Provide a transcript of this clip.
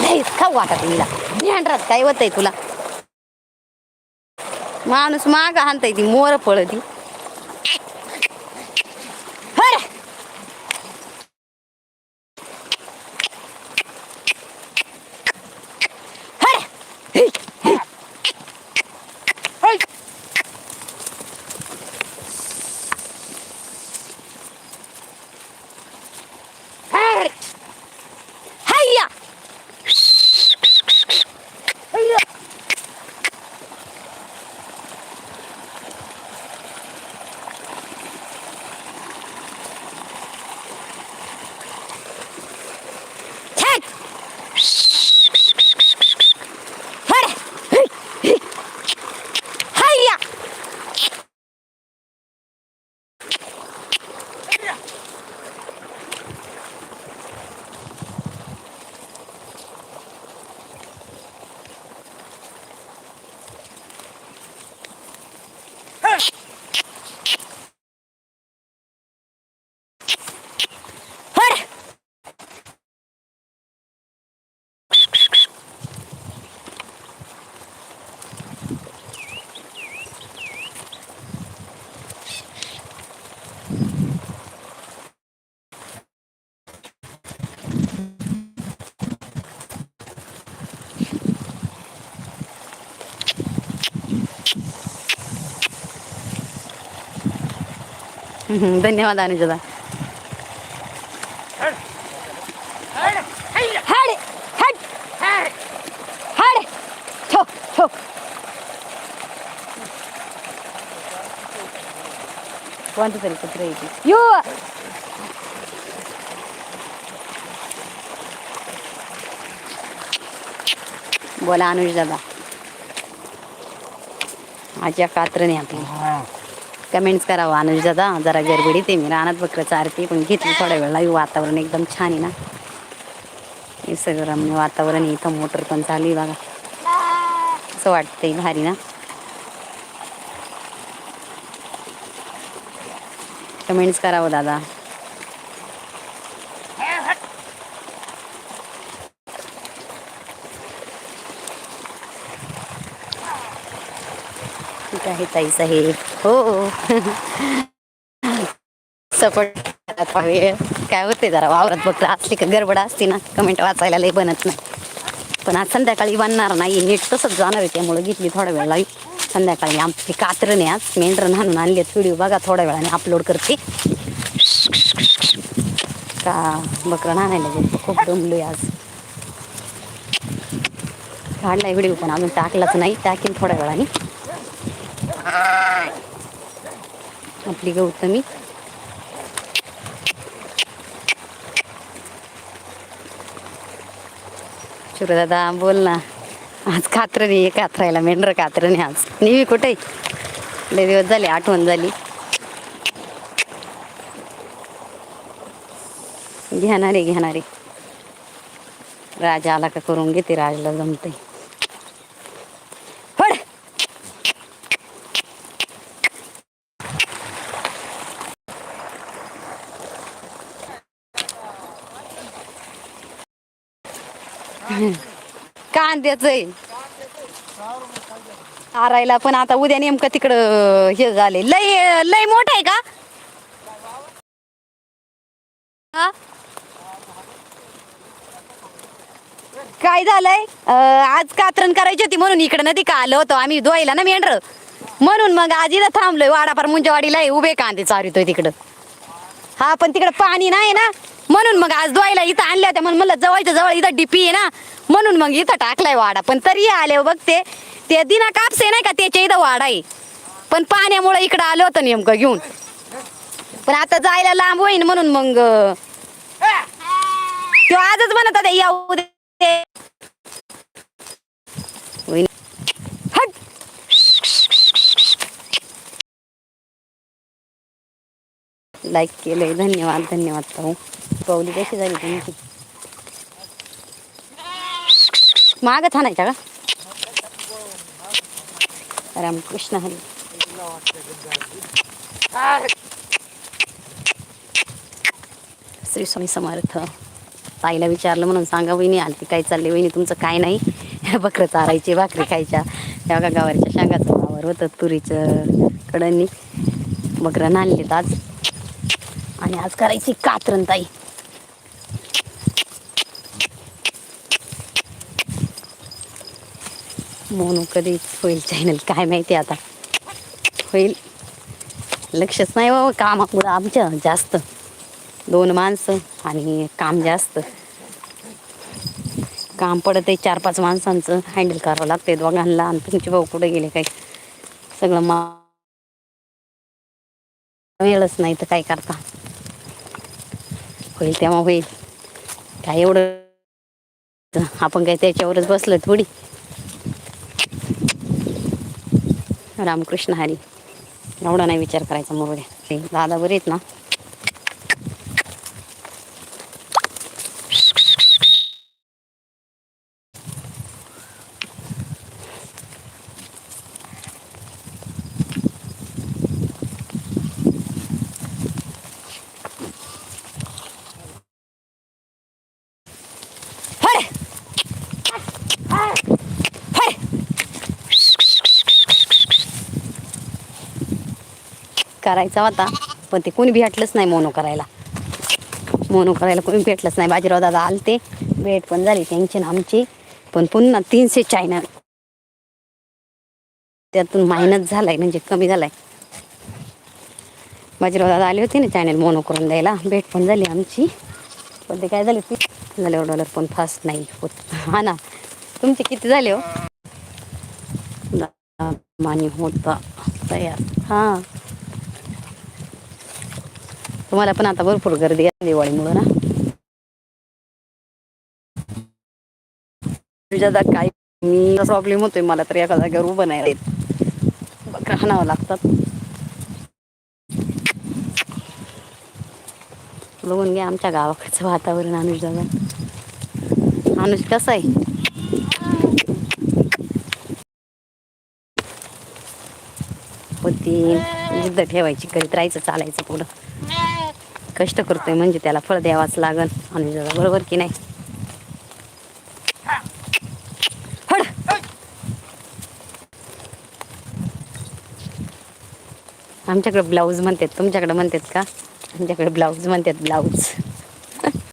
लईच खाऊ वाटत हिला. ध्यानरात काय होतंय तुला? माणूस माग हाणताय ती मोर पळती ती. हम्म, धन्यवाद अनुजदा हाडे हट हाडे ठो ठो कोणतं तरी कुत्र येते यो बोला अनुज दादा आज्या कात्रणे आपली कमेंट्स करावं. अनुज दादा जरा गडबडीत आहे मी. रानात बकरं चारते पण घेतली थोड्या वेळा वातावरण एकदम छान आहे ना. निसर्गरम्य वातावरण आहे. इथं मोटर पण चालू आहे बघा. असं वाटतंय भारी ना. कमेंट्स करावं दादा. आहे ताई साहेब हो. सपोर्ट काय होते जरा वावरात बघ असली का गडबड असते ना कमेंट वाचायला लई बनत नाही. पण आज संध्याकाळी बनणार नाही. नीट तसंच जाणार आहे त्यामुळे घेतली थोड्या वेळ लावी संध्याकाळी आमची कात्रणे आज. मेंढरं आणून आणलेत. व्हिडिओ बघा थोड्या वेळाने अपलोड करते. का बकरं आणायला गेलो खूप दमलोय आज. काढलाय व्हिडिओ पण अजून टाकलाच नाही. टाकीन थोड्या वेळाने. आपली गौतमी. दादा बोल ना. आज कात्र नाही कात्रायला मेंढर कात्र नाही आज. नेहमी कुठे? लय दिवस झाले आठवण झाली. घेणारे घेणारे. राजा आला का करून घेते राजला जमते कांद्याच आहे आरायला पण आता उद्या नेमकं तिकडं हे झाले लय लय मोठ आहे का? हा? काय झालंय? अं, आज कात्रण करायची होती म्हणून इकडं नदी का आलो होतो? आम्ही धुवायला ना मेंढर. म्हणून मग आज इथं थांबलोय. वाडापार मुंजवाडीला उभे कांदे चारितोय तिकडं. हा पण तिकडं पाणी नाही ना. म्हणून मग आज धुवायला इथं आणल्या होत्या. म्हणून म्हणलं जवळच्या जवळ इथं डीपी आहे ना. म्हणून मग इथं टाकलाय वाडा. पण तरी आले हो बघ ते. ते दिना कापसे नाही का त्याच्या इथं वाडा आहे. पण पाण्यामुळे इकडं आलं होतं नेमकं घेऊन. पण आता जायला लांब होईन म्हणून मग तो आजच म्हणत होता येऊ दे लाईक केलंय. धन्यवाद धन्यवाद पाहू पाऊली कशी झाली तुमची? माग छानायच्या का? रामकृष्ण हरी. श्री स्वामी समर्थ. ताईला विचारलं म्हणून सांगा वहिनी आलती काय चालली? वहिनी तुमचं काय नाही? बकरं चारायची भाकरी खायच्या. त्या बघा गवारीच्या शेंगाचं वावर होतं तुरीचं कडनी बकरं नाणलेत आज. आणि आज करायची कातरण ताई. मोनू कधी होईल चॅनल काय माहिती आता? होईल. लक्षच नाही बाबा कामामुळं आमच्या जास्त. दोन माणसं आणि काम जास्त. काम पडत आहे चार पाच माणसांचं. हँडल करावं लागते दोघांना. आणि तुमचे भाऊ कुठे गेले काही सगळं मा वेळच नाही तर काय करता? होईल तेव्हा होईल. काय एवढं आपण काय त्याच्यावरच बसलो थोडी रामकृष्ण हरी. एवढा नाही विचार करायचा मुरुड्या दादा बरे आहेत ना? Ah! करायचा होता. पण ते कोणी भेटलंच नाही मोनो करायला. मोनो करायला कोणी भेटलंच नाही. बाजीराव दादा आलते. भेट पण झाली त्यांची ना आमची. पण पुन्हा तीनशे चायना. त्यातून मायनस झालाय म्हणजे कमी झालाय. बाजीराव दादा आले होते ना चॅनल मोनो करून द्यायला. भेट पण झाली आमची. पण ते काय झाले ती झाल्यावर डॉलर पण फास्ट नाही होत. हा ना. तुमचे किती झाले हो? मानी होता तयार. हां. तुम्हाला पण आता भरपूर गर्दी आहे दिवाळीमुळं ना. तुझ्या काय? मी प्रॉब्लेम होतोय मला तर एका जागेवर उभं नाही येत बकरं लागतात. बघून घ्या आमच्या गावाकडचं वातावरण अनुज दादा. अनुज कसं आहे? होती जिद्द ठेवायची करीत राहायचं चालायचं पुढं. कष्ट करतोय म्हणजे त्याला फळ द्यावाच लागल आणि बरोबर की नाही? आमच्याकडे ब्लाऊज म्हणतात. तुमच्याकडे म्हणतात का? आमच्याकडे ब्लाऊज म्हणतात ब्लाऊज.